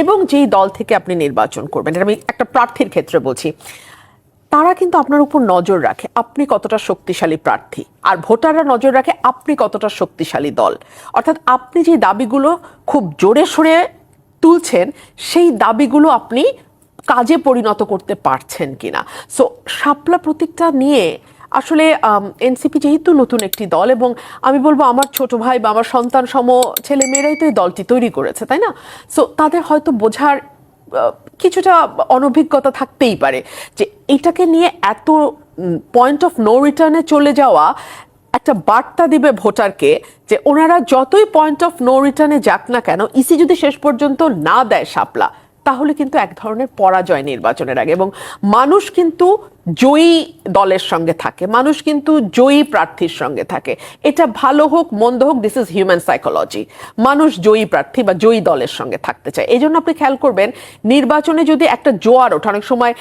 এবং যেই দল থেকে আপনি নির্বাচন করবেন আমি একটা প্রার্থীর ক্ষেত্রে বলছি, তারা কিন্তু আপনার উপর নজর রাখে আপনি কতটা শক্তিশালী প্রার্থী। আর ভোটাররা নজর রাখে আপনি কতটা শক্তিশালী দল। অর্থাৎ আপনি যে দাবিগুলো খুব জোরে সোরে তুলছেন, সেই দাবিগুলো আপনি কাজে পরিণত করতে পারছেন কিনা। সো শাপলা প্রতীকটা নিয়ে আসলে এনসিপি যেহেতু নতুন একটি দল এবং আমি বলব আমার ছোট ভাই বা আমার সন্তান সম ছেলে মেয়েরাই তো এই দলটি তৈরি করেছে, তাই না? সো তাদের হয়তো বোঝার কিছুটা অনভিজ্ঞতা থাকতেই পারে যে এটাকে নিয়ে এত পয়েন্ট অফ নো রিটার্নে চলে যাওয়া একটা বার্তা দিবে ভোটারকে যে ওনারা যতই পয়েন্ট অফ নো রিটার্নে যাক না কেন ইসি যদি শেষ পর্যন্ত না দেয় শাপলা, তাহলে কিন্তু এক ধরনের পরাজয় নির্বাচনের আগে এবং মানুষ কিন্তু জয়ী দলের সঙ্গে থাকে মানুষ কিন্তু জয়ী প্রার্থীর সঙ্গে থাকে। এটা ভালো হোক মন্দ হোক দিস ইজ হিউম্যান সাইকোলজি মানুষ জয়ী প্রার্থী বা জয়ী দলের সঙ্গে থাকতে চায়। এই জন্য আপনি খেয়াল করবেন নির্বাচনে যদি একটা জোয়ার ওঠে অনেক সময়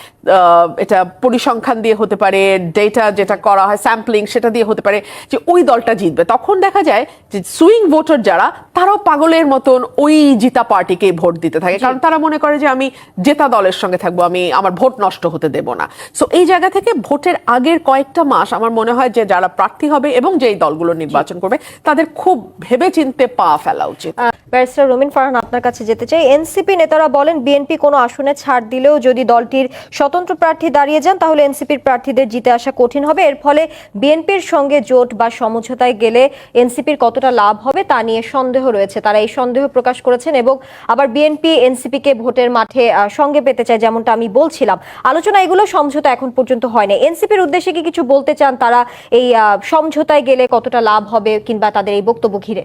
এটা পরিসংখ্যান দিয়ে হতে পারে ডেটা যেটা করা হয় স্যাম্পলিং সেটা দিয়ে হতে পারে যে ওই দলটা জিতবে। তখন দেখা যায় যে সুইং ভোটার যারা তারাও পাগলের মতন ওই জিতা পার্টিকে ভোট দিতে থাকে। কারণ তারা মনে করে যে আমি জেতা দলের সঙ্গে থাকব আমি আমার ভোট নষ্ট হতে দেব না। সো এই জায়গা থেকে ভোটের আগের কয়েকটা মাস আমার মনে হয় যে যারা প্রার্থী হবে এবং যেই দলগুলো নির্বাচন করবে, তাদের খুব ভেবে চিনতে পা ফেলা উচিত। ব্যারিস্টার ফারহান আপনার কাছে যেতে চাই। এনসিপি নেতারা বলেন, বিএনপি কোনো আসনে ছাড় দিলেও যদি দলটির স্বতন্ত্র প্রার্থী দাঁড়িয়ে যান, তাহলে এনসিপির প্রার্থীদের জিতে আসা কঠিন হবে। এর ফলে বিএনপির সঙ্গে জোট বা সমঝোতায় গেলে এনসিপির কতটা লাভ হবে তা নিয়ে সন্দেহ রয়েছে। তারা এই সন্দেহ প্রকাশ করেছেন এবং আবার বিএনপি এনসিপিকে ভোটের মাঠে সঙ্গে পেতে চায়, যেমনটা আমি বলছিলাম। আলোচনা এগুলো, সমঝোতা এখন পর্যন্ত হয় না এনসিপির উদ্দেশ্যে কি কিছু বলতে চান তারা? এই সমঝোতায় গেলে কতটা লাভ হবে কিংবা তাদের এই বক্তব্য ঘিরে?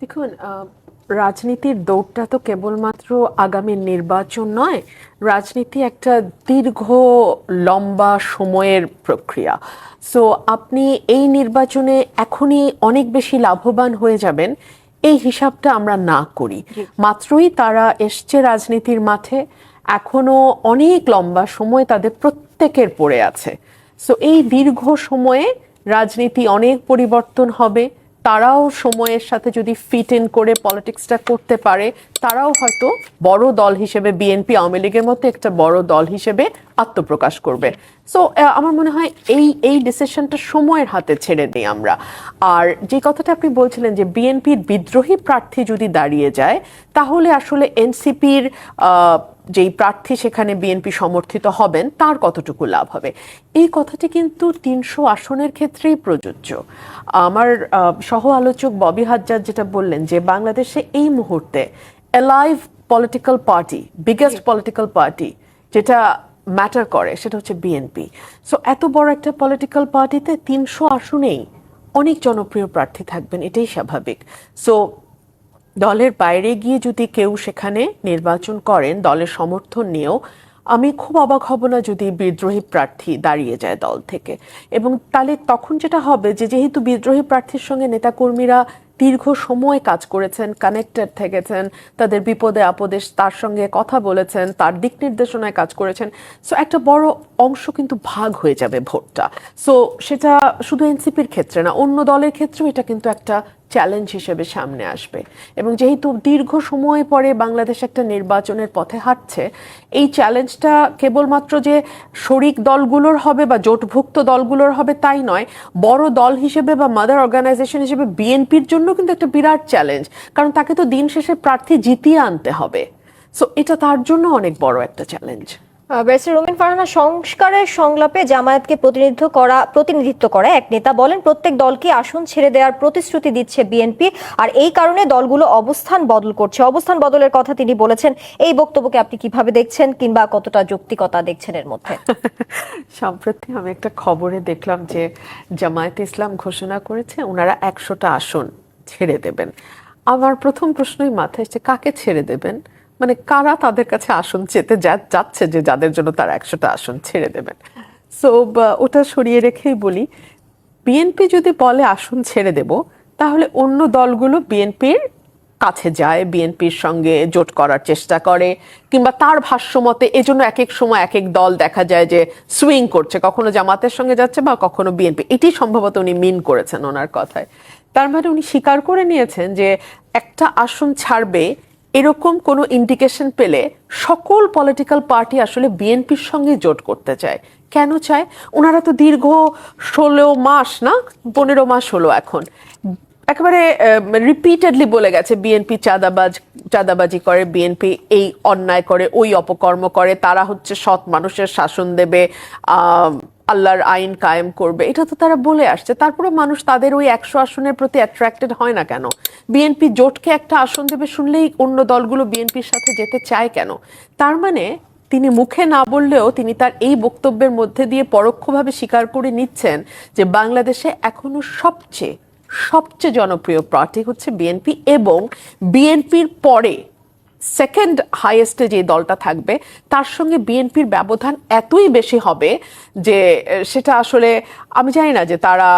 দেখুন রাজনীতির দৌড়টা তো কেবলমাত্র আগামী নির্বাচন নয় রাজনীতি একটা দীর্ঘ লম্বা সময়ের প্রক্রিয়া। সো আপনি এই নির্বাচনে এখনই অনেক বেশি লাভবান হয়ে যাবেন এই হিসাবটা আমরা না করি। মাত্রই তারা এসছে রাজনীতির মাঠে এখনও অনেক লম্বা সময় তাদের প্রত্যেকের পড়ে আছে। সো এই দীর্ঘ সময়ে রাজনীতি অনেক পরিবর্তন হবে। তারাও সময়ের সাথে যদি ফিট ইন করে পলিটিক্সটা করতে পারে, তারাও হয়তো বড় দল হিসেবে বিএনপি আওয়ামী লীগের মতো একটা বড় দল হিসেবে আত্মপ্রকাশ করবে। সো আমার মনে হয় এই এই ডিসিশনটা সময়ের হাতে ছেড়ে দিই আমরা। আর যে কথাটা আপনি বলছিলেন যে বিএনপির বিদ্রোহী প্রার্থী যদি দাঁড়িয়ে যায়, তাহলে আসলে এনসিপির যেই প্রার্থী সেখানে বিএনপি সমর্থিত হবেন তার কতটুকু লাভ হবে? এই কথাটি কিন্তু তিনশো আসনের ক্ষেত্রেই প্রযোজ্য। আমার সহ আলোচক ববি হাজ্জার যেটা বললেন যে বাংলাদেশে এই মুহূর্তে alive political party biggest political party যেটা ম্যাটার করে সেটা হচ্ছে বিএনপি সো এত বড় একটা পলিটিক্যাল পার্টিতে তিনশো আসনেই অনেক জনপ্রিয় প্রার্থী থাকবেন এটাই স্বাভাবিক। সো দলের বাইরে গিয়ে যদি কেউ সেখানে নির্বাচন করেন, দলের সমর্থন নিয়েও, আমি খুব অবাক হব না যদি বিদ্রোহী প্রার্থী দাঁড়িয়ে যায় দল থেকে। এবং তাহলে তখন যেটা হবে যে, যেহেতু বিদ্রোহী প্রার্থীর সঙ্গে নেতাকর্মীরা দীর্ঘ সময় কাজ করেছেন কানেক্টেড থেকেছেন, তাদের বিপদে আপদে তার সঙ্গে কথা বলেছেন, তার দিক নির্দেশনায় কাজ করেছেন সো একটা বড় অংশ কিন্তু ভাগ হয়ে যাবে ভোটটা। সো সেটা শুধু এনসিপির ক্ষেত্রে না, অন্য দলের ক্ষেত্রেও এটা কিন্তু একটা চ্যালেঞ্জ হিসেবে সামনে আসবে। এবং যেহেতু দীর্ঘ সময় পরে বাংলাদেশ একটা নির্বাচনের পথে হাঁটছে, এই চ্যালেঞ্জটা কেবলমাত্র যে শরিক দলগুলোর হবে বা জোটভুক্ত দলগুলোর হবে তাই নয়, বড় দল হিসেবে বা মাদার অর্গানাইজেশন হিসেবে বিএনপির জন্য কিন্তু একটা বিরাট চ্যালেঞ্জ কারণ তাকে তো দিন শেষে প্রার্থী জিতিয়ে আনতে হবে। সো এটা তার জন্য অনেক বড় একটা চ্যালেঞ্জ ব্যারিস্টার রুমিন ফারহানা সংস্কারের সংলাপে জামায়াতকে প্রতিনিধিত্ব করা, প্রতিনিধিত্ব করে এক নেতা বলেন, প্রত্যেক দলকে আসন ছেড়ে দেওয়ার প্রতিশ্রুতি দিচ্ছে বিএনপি, আর এই কারণে দলগুলো অবস্থান বদল করছে। অবস্থান বদলের কথা তিনি বলেছেন। এই বক্তব্যকে আপনি কীভাবে দেখছেন কিংবা কতটা যৌক্তিকতা দেখছেন এর মধ্যে? সম্প্রতি আমি একটা খবরে দেখলাম যে জামায়াতে ইসলাম ঘোষণা করেছে, ওনারা একশোটা আসন ছেড়ে দেবেন। আমার প্রথম প্রশ্নই মাথায় এসছে, কাকে ছেড়ে দেবেন? মানে কারা তাদের কাছে আসন চেতে যাচ্ছে যে যাদের জন্য তারা একশোটা আসন ছেড়ে দেবেন। সো ওটা সরিয়ে রেখেই বলি বিএনপি যদি বলে আসন ছেড়ে দেব, তাহলে অন্য দলগুলো বিএনপির কাছে যায় বিএনপির সঙ্গে জোট করার চেষ্টা করে, কিংবা তার ভাষ্য মতে এজন্য এক এক সময় এক এক দল দেখা যায় যে সুইং করছে, কখনো জামাতের সঙ্গে যাচ্ছে বা কখনো বিএনপি এটি সম্ভবত উনি মিন করেছেন ওনার কথায়। তার মানে উনি স্বীকার করে নিয়েছেন যে একটা আসন ছাড়বে এরকম কোনো ইন্ডিকেশন পেলে সকল পলিটিক্যাল পার্টি আসলে বিএনপির সঙ্গে জোট করতে চায়। কেন চায়? ওনারা তো দীর্ঘ ষোলো মাস না? পনেরো মাস হলো এখন। একেবারে রিপিটেডলি বলে গেছে বিএনপি চাঁদাবাজ, চাঁদাবাজি করে বিএনপি এই অন্যায় করে, ওই অপকর্ম করে, তারা হচ্ছে সৎ মানুষের শাসন দেবে আল্লাহর আইন কায়েম করবে, এটা তো তারা বলে আসছে। তারপরে মানুষ তাদের ওই একশো আসনের প্রতি অ্যাট্রাক্টেড হয় না কেন? বিএনপি জোটকে একটা আসন দেবে শুনলেই অন্য দলগুলো বিএনপির সাথে যেতে চায় কেন? তার মানে তিনি মুখে না বললেও তিনি তার এই বক্তব্যের মধ্যে দিয়ে পরোক্ষভাবে স্বীকার করে নিচ্ছেন যে বাংলাদেশে এখনও সবচেয়ে সবচেয়ে জনপ্রিয় পার্টি হচ্ছে বিএনপি এবং বিএনপির পরে সেকেন্ড হাইয়েস্টে যে দলটা থাকবে, তার সঙ্গে বিএনপির ব্যবধান এতই বেশি হবে যে সেটা আসলে আমি জানি না যে তারা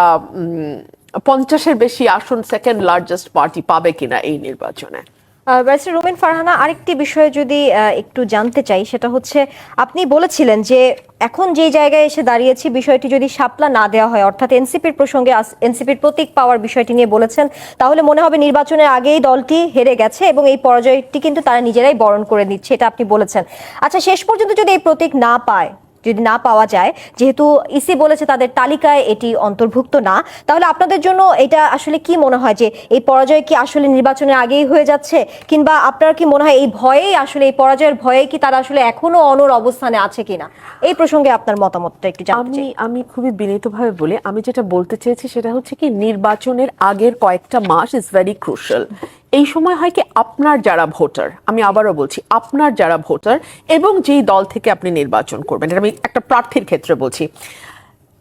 পঞ্চাশের বেশি আসন সেকেন্ড লার্জেস্ট পার্টি পাবে কিনা এই নির্বাচনে। ব্যারিস্টার রুমিন ফারহানা, আরেকটি বিষয়ে যদি একটু জানতে চাই, সেটা হচ্ছে, আপনি বলেছিলেন যে এখন যে জায়গায় এসে দাঁড়িয়েছি, বিষয়টি যদি সাপলা না দেওয়া হয়, অর্থাৎ এনসিপির প্রসঙ্গে এনসিপির প্রতীক পাওয়ার বিষয়টি নিয়ে বলেছেন, তাহলে মনে হবে নির্বাচনের আগেই দলটি হেরে গেছে এবং এই পরাজয়টি কিন্তু তারা নিজেরাই বরণ করে নিচ্ছে, এটা আপনি বলেছেন। আচ্ছা শেষ পর্যন্ত যদি এই প্রতীক না পায় যদি না পাওয়া যায় যেহেতু ইসি বলেছে তাদের তালিকায় এটি অন্তর্ভুক্ত না তাহলে আপনাদের জন্য এটা আসলে কি মনে হয় যে এই পরাজয় কি আসলে নির্বাচনের আগেই হয়ে যাচ্ছে? কিংবা আপনার কি মনে হয় এই ভয়েই আসলে এই পরাজয়ের ভয়ে কি তারা আসলে এখনও অনর অবস্থানে আছে কিনা? এই প্রসঙ্গে আপনার মতামতটা একটু আমি আমি খুবই বিনীতভাবে বলি আমি যেটা বলতে চেয়েছি সেটা হচ্ছে কি নির্বাচনের আগের কয়েকটা মাস ইজ ভেরি ক্রুশাল এই সময় হয় কি আপনার যারা ভোটার, আমি আবারও বলছি আপনার যারা ভোটার এবং যেই দল থেকে আপনি নির্বাচন করবেন, এটা আমি একটা প্রার্থীর ক্ষেত্রে বলছি,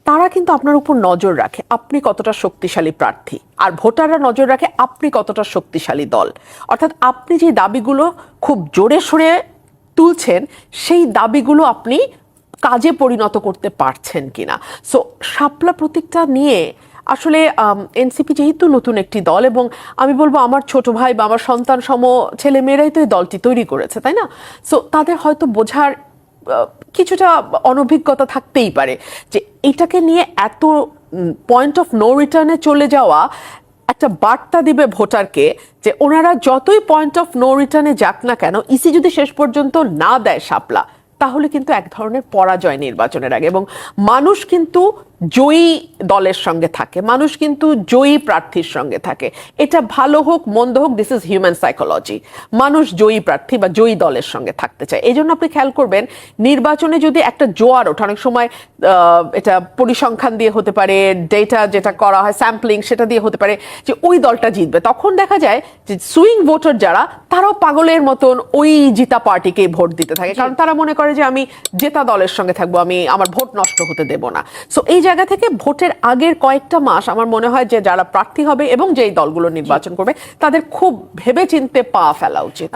তারা কিন্তু আপনার উপর নজর রাখে আপনি কতটা শক্তিশালী প্রার্থী, আর ভোটাররা নজর রাখে আপনি কতটা শক্তিশালী দল। অর্থাৎ আপনি যে দাবিগুলো খুব জোরে সোরে তুলছেন, সেই দাবিগুলো আপনি কাজে পরিণত করতে পারছেন কিনা। সো শাপলা প্রতীকটা নিয়ে আসলে এনসিপি যেহেতু নতুন একটি দল এবং আমি বলব আমার ছোট ভাই বা আমার সন্তান সম ছেলে মেয়েরাই তো এই দলটি তৈরি করেছে, তাই না? সো তাদের হয়তো বোঝার কিছুটা অনভিজ্ঞতা থাকতেই পারে যে এটাকে নিয়ে এত পয়েন্ট অফ নো রিটার্নে চলে যাওয়া একটা বার্তা দিবে ভোটারকে যে ওনারা যতই পয়েন্ট অফ নো রিটার্নে যাক না কেন ইসি যদি শেষ পর্যন্ত না দেয় শাপলা, তাহলে কিন্তু এক ধরনের পরাজয় নির্বাচনের আগে এবং মানুষ কিন্তু জয়ী দলের সঙ্গে থাকে মানুষ কিন্তু জয়ী প্রার্থীর সঙ্গে থাকে। এটা ভালো হোক মন্দ হোক দিস ইজ হিউম্যান সাইকোলজি মানুষ জয়ী প্রার্থী বা জয়ী দলের সঙ্গে থাকতে চায়। এই জন্য আপনি খেয়াল করবেন নির্বাচনে যদি একটা জোয়ার ওঠে অনেক সময় এটা পরিসংখ্যান দিয়ে হতে পারে ডেটা যেটা করা হয় স্যাম্পলিং সেটা দিয়ে হতে পারে যে ওই দলটা জিতবে। তখন দেখা যায় যে সুইং ভোটার যারা তারাও পাগলের মতন ওই জিতা পার্টিকে ভোট দিতে থাকে। কারণ তারা মনে করে যে আমি জেতা দলের সঙ্গে থাকব আমি আমার ভোট নষ্ট হতে দেব না। সো এই জায়গা থেকে ভোটের আগের কয়েকটা মাস আমার মনে হয় যে যারা প্রার্থী হবে এবং যেই দলগুলো নির্বাচন করবে, তাদের খুব ভেবে চিনতে পা ফেলা উচিত।